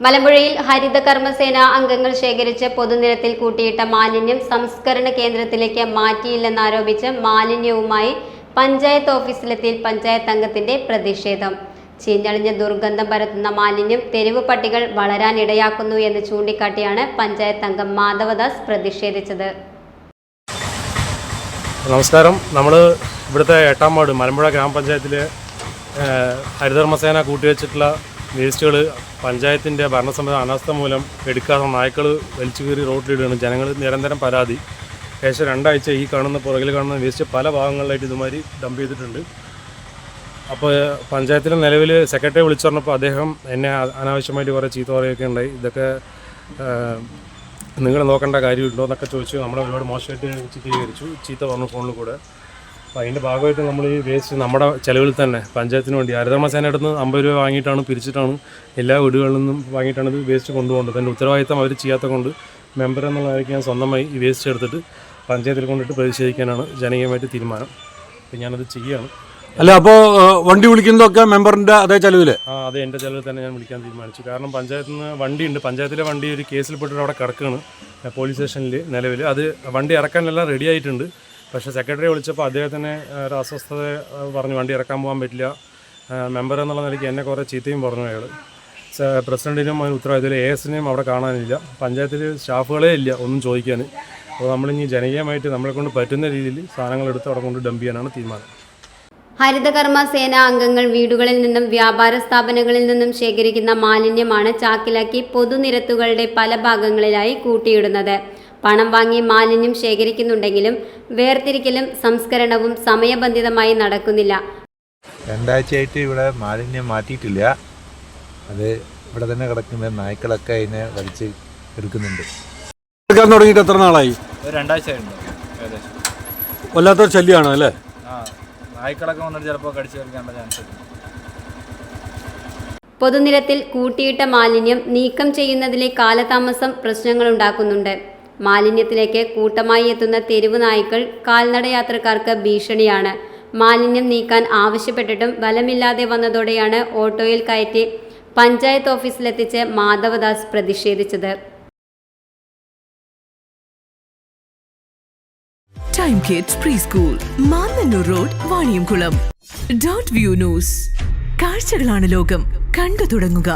മലമ്പുഴയിൽ ഹരിത കർമ്മസേന അംഗങ്ങൾ ശേഖരിച്ച് പൊതുനിരത്തിൽ കൂട്ടിയിട്ട മാലിന്യം സംസ്കരണ കേന്ദ്രത്തിലേക്ക് മാറ്റിയില്ലെന്നാരോപിച്ച് മാലിന്യവുമായി പഞ്ചായത്ത് ഓഫീസിലെത്തി പഞ്ചായത്ത് അംഗത്തിന്റെ പ്രതിഷേധം. ചീഞ്ഞളിഞ്ഞ ദുർഗന്ധം പരത്തുന്ന മാലിന്യം തെരുവ് പട്ടികൾ വളരാനിടയാക്കുന്നു എന്ന് ചൂണ്ടിക്കാട്ടിയാണ് പഞ്ചായത്ത് അംഗം മാധവദാസ് പ്രതിഷേധിച്ചത്. നമസ്കാരം. നമ്മൾ ഇവിടുത്തെ എട്ടാം വാർഡ് മലമ്പുഴ ഗ്രാമപഞ്ചായത്തിലെ ഹരിതകർമ്മസേന കൂട്ടിവെച്ചിട്ടുള്ള വേസ്റ്റുകൾ പഞ്ചായത്തിന്റെ ഭരണസമിതി അനാസ്ഥ മൂലം എടുക്കാതെ നായ്ക്കൾ വലിച്ചു കീറി റോഡിലിടുകയാണ് ജനങ്ങൾ നിരന്തരം പരാതി. ഏകദേശം രണ്ടാഴ്ച ഈ കാണുന്ന പുറകിൽ കാണുന്ന വേസ്റ്റ് പല ഭാഗങ്ങളിലായിട്ട് ഇതുമാതിരി ഡംപ് ചെയ്തിട്ടുണ്ട്. അപ്പോൾ പഞ്ചായത്തിലെ നിലവിൽ സെക്രട്ടറി വിളിച്ചു പറഞ്ഞപ്പോൾ അദ്ദേഹം എന്നെ അനാവശ്യമായിട്ട് കുറേ ചീത്ത പറയുകയൊക്കെ ഉണ്ടായി. ഇതൊക്കെ നിങ്ങൾ നോക്കേണ്ട കാര്യമുണ്ടോ എന്നൊക്കെ ചോദിച്ചു നമ്മളെ ഒരുപാട് മോശമായിട്ട് ചിത്രീകരിച്ചു. ചീത്ത പറഞ്ഞു ഫോണിൽ കൂടെ. അപ്പോൾ അതിന്റെ ഭാഗമായിട്ട് നമ്മൾ ഈ വേസ്റ്റ് നമ്മുടെ ചിലവിൽ തന്നെ പഞ്ചായത്തിന് വേണ്ടി ഹരിതകർമ്മസേന അടുത്ത് നിന്ന് അമ്പത് രൂപ വാങ്ങിയിട്ടാണ് പിരിച്ചിട്ടാണ് എല്ലാ വീടുകളിൽ നിന്നും വാങ്ങിയിട്ടാണ് ഇത് വേസ്റ്റ് കൊണ്ടുപോകുന്നത് അതിന്റെ ഉത്തരവാദിത്തം അവർ ചെയ്യാത്ത കൊണ്ട് മെമ്പർ എന്നുള്ള നിലയ്ക്ക് ഞാൻ സ്വന്തമായി ഈ വേസ്റ്റ് എടുത്തിട്ട് പഞ്ചായത്തിൽ കൊണ്ടിട്ട് പ്രതിഷേധിക്കാനാണ് ജനകീയമായിട്ട് തീരുമാനം. അപ്പോൾ ഞാനത് ചെയ്യുകയാണ്. അല്ല അപ്പോൾ വണ്ടി വിളിക്കുന്നതൊക്കെ മെമ്പറിന്റെ അതേ ചിലവിൽ ആ അതെ എന്റെ ചെലവിൽ തന്നെ ഞാൻ വിളിക്കാൻ തീരുമാനിച്ചു. കാരണം പഞ്ചായത്തിൽ നിന്ന് വണ്ടിയുണ്ട്. പഞ്ചായത്തിലെ വണ്ടി ഒരു കേസിൽപ്പെട്ടിട്ട് അവിടെ കിടക്കുകയാണ് പോലീസ് സ്റ്റേഷനിൽ നിലവിൽ അത് വണ്ടി ഇറക്കാനെല്ലാം റെഡി ആയിട്ടുണ്ട്. പക്ഷേ സെക്രട്ടറി വിളിച്ചപ്പോൾ അദ്ദേഹത്തിന് ഒരു അസ്വസ്ഥത പറഞ്ഞു വണ്ടി ഇറക്കാൻ പോകാൻ പറ്റില്ല. മെമ്പർ എന്നുള്ള നിലയ്ക്ക് എന്നെ കുറേ ചീത്തയും പറഞ്ഞു അയാൾ പ്രസിഡന്റിനും അതിന് ഉത്തരവാദിത്തം എ എസിനെയും അവിടെ കാണാനില്ല. പഞ്ചായത്തിൽ സ്റ്റാഫുകളേ ഇല്ല ഒന്നും ചോദിക്കാൻ. അപ്പോൾ നമ്മളിനി ജനകീയമായിട്ട് നമ്മളെ കൊണ്ട് പറ്റുന്ന രീതിയിൽ സാധനങ്ങൾ എടുത്ത് അവിടെ കൊണ്ട് ഡംപ് ചെയ്യാനാണ് തീരുമാനം. ഹരിതകർമ്മ സേന അംഗങ്ങൾ വീടുകളിൽ നിന്നും വ്യാപാര സ്ഥാപനങ്ങളിൽ നിന്നും ശേഖരിക്കുന്ന മാലിന്യമാണ് ചാക്കിലാക്കി പൊതുനിരത്തുകളുടെ പല ഭാഗങ്ങളിലായി കൂട്ടിയിടുന്നത്. പണം വാങ്ങി മാലിന്യം ശേഖരിക്കുന്നുണ്ടെങ്കിലും വേർതിരിക്കലും സംസ്കരണവും സമയബന്ധിതമായി നടക്കുന്നില്ല. രണ്ടാഴ്ചയായിട്ട് ഇവിടെ മാലിന്യം മാറ്റിയിട്ടില്ല. അത് ഇവിടെ തന്നെ കിടക്കുന്ന നായ്ക്കളൊക്കെ അതിനെ വലിച്ച് എടുക്കുന്നുണ്ട്. എടുക്കാൻ തുടങ്ങിയിട്ട് എത്ര നാളായി? രണ്ടാഴ്ച വല്ലാത്തൊരു ശല്യമാണ് അല്ലേ? ആ നായ്ക്കളൊക്കെ വന്നിട്ട് ചിലപ്പോൾ കടിച്ചു ചാൻസ് പൊതുനിരത്തിൽ കൂട്ടിയിട്ട മാലിന്യം നീക്കം ചെയ്യുന്നതിലെ കാലതാമസം പ്രശ്നങ്ങളുണ്ടാക്കുന്നുണ്ട് മാലിന്യത്തിലേക്ക് കൂട്ടമായി എത്തുന്ന തെരുവ് നായ്ക്കൾ കാൽനടയാത്രക്കാർക്ക് ഭീഷണിയാണ്. മാലിന്യം നീക്കാൻ ആവശ്യപ്പെട്ടിട്ടും ബലമില്ലാതെ വന്നതോടെയാണ് ഓട്ടോയിൽ കയറ്റി പഞ്ചായത്ത് ഓഫീസിലെത്തിച്ച് Madhavadas പ്രതിഷേധിച്ചത്. Time kids pre school Mannanur road Vaniyamkulam dot view news കാഴ്ചകളാണ് ലോകം. കണ്ടു തുടങ്ങുക.